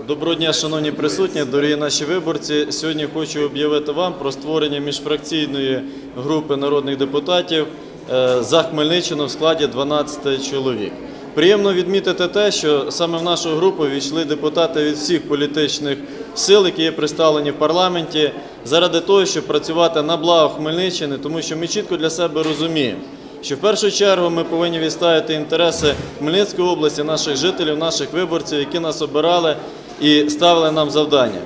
Доброго дня, шановні присутні, дорогі наші виборці. Сьогодні хочу об'явити вам про створення міжфракційної групи народних депутатів е, за Хмельниччину в складі 12 чоловік. Приємно відмітити те, що саме в нашу групу війшли депутати від всіх політичних сил, які є представлені в парламенті, заради того, щоб працювати на благо Хмельниччини, тому що ми чітко для себе розуміємо, що в першу чергу ми повинні відставити інтереси Хмельницької області, наших жителів, наших виборців, які нас обирали і ставили нам завдання.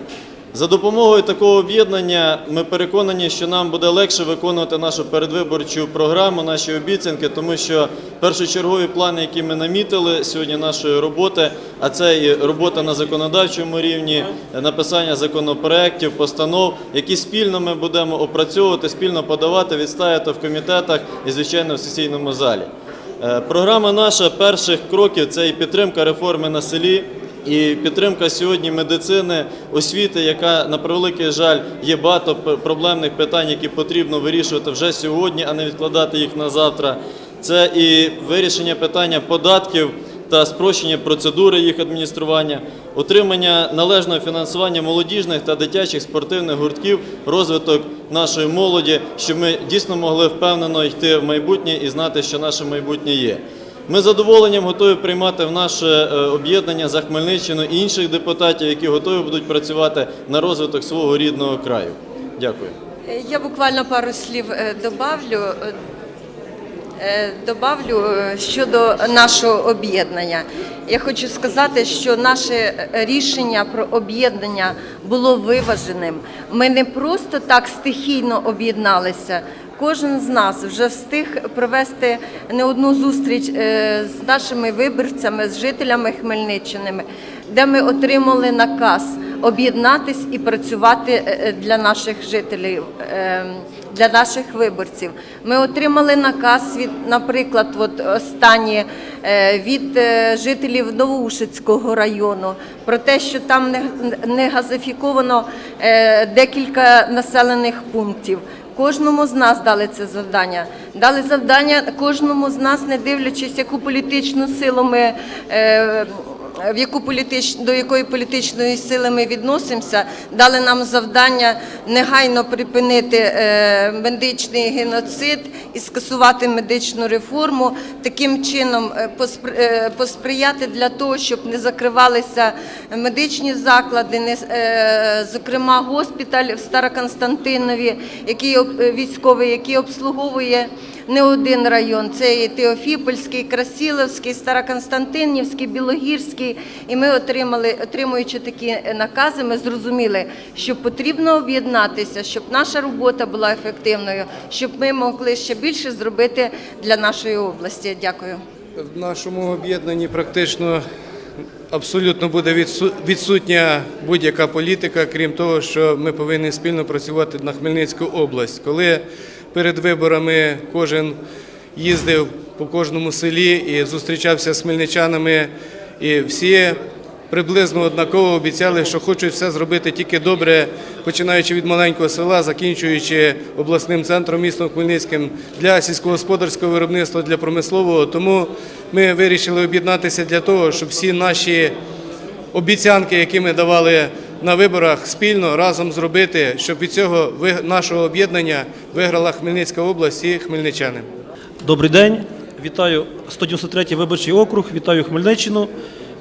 За допомогою такого об'єднання ми переконані, що нам буде легше виконувати нашу передвиборчу програму, наші обіцянки, тому що першочергові плани, які ми намітили сьогодні нашої роботи, а це і робота на законодавчому рівні, написання законопроєктів, постанов, які спільно ми будемо опрацьовувати, спільно подавати, відставити в комітетах і, звичайно, в сесійному залі. Е, Програма наша перших кроків це і підтримка реформи на селі. І підтримка сьогодні медицини, освіти, яка на превеликий жаль є багато проблемних питань, які потрібно вирішувати вже сьогодні, а не відкладати їх на завтра. Це і вирішення питання податків та спрощення процедури їх адміністрування, отримання належного фінансування молодіжних та дитячих спортивних гуртків, розвиток нашої молоді, щоб ми дійсно могли впевнено йти в майбутнє і знати, що наше майбутнє є. Ми з задоволенням готові приймати в наше е, об'єднання за Хмельниччину інших депутатів, які готові будуть працювати на розвиток свого рідного краю. Дякую. Е, Я буквально пару слів е, добавлю. Добавлю щодо нашого об'єднання. Я хочу сказати, що наше рішення про об'єднання було виваженим. Ми не просто так стихійно об'єдналися. Кожен з нас вже встиг провести не одну зустріч е, з нашими виборцями, з жителями Хмельниччини, де ми отримали наказ об'єднатись і працювати е, е, для наших жителів, для наших виборців. Ми отримали наказ від, наприклад, от останні від жителів Новоушицького району про те, що там не, газифіковано декілька населених пунктів. Кожному з нас дали це завдання. Дали завдання кожному з нас, не дивлячись, яку політичну силу ми. Е, в яку політич... до якої політичної сили ми відносимося, дали нам завдання негайно припинити е, медичний геноцид і скасувати медичну реформу, таким чином е, поспри- е, посприяти для того, щоб не закривалися медичні заклади, не, е, зокрема госпіталь в Староконстантинові, який е, військовий, який обслуговує не один район. Це і Теофіпольський, Красиловський, Староконстантинівський, Білогірський. І ми отримали, отримуючи такі накази, ми зрозуміли, що потрібно об'єднатися, щоб наша робота була ефективною, щоб ми могли ще більше зробити для нашої області. Дякую. В нашому об'єднанні практично абсолютно буде відсу- відсутня будь-яка політика, крім того, що ми повинні спільно працювати на Хмельницьку область. Коли перед виборами кожен їздив по кожному селі і зустрічався з хмельничанами, і всі приблизно однаково обіцяли, що хочуть все зробити тільки добре, починаючи від маленького села, закінчуючи обласним центром містом Хмельницьким для сільськогосподарського виробництва, для промислового. Тому ми вирішили об'єднатися для того, щоб всі наші обіцянки, які ми давали на виборах, спільно разом зробити, щоб від цього нашого об'єднання виграла Хмельницька область і хмельничани. Добрий день, вітаю 193-й виборчий округ, вітаю Хмельниччину.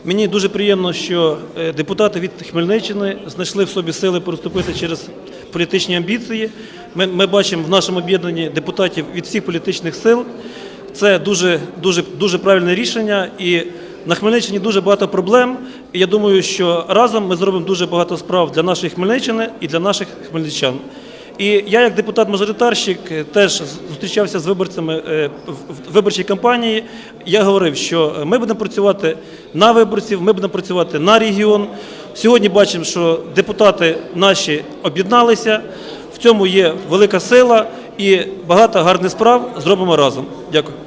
Мені дуже приємно, що е, депутати від Хмельниччини знайшли в собі сили переступити через політичні амбіції. Ми, ми бачимо в нашому об'єднанні депутатів від всіх політичних сил. Це дуже, дуже, дуже правильне рішення. І на Хмельниччині дуже багато проблем. І я думаю, що разом ми зробимо дуже багато справ для нашої Хмельниччини і для наших хмельничан. І я, як депутат-мажоритарщик, е, теж зустрічався з виборцями е, в в виборчій кампанії. Я говорив, що ми будемо працювати на виборців, ми будемо працювати на регіон. Сьогодні бачимо, що депутати наші об'єдналися. В цьому є велика сила і багато гарних справ зробимо разом. Дякую.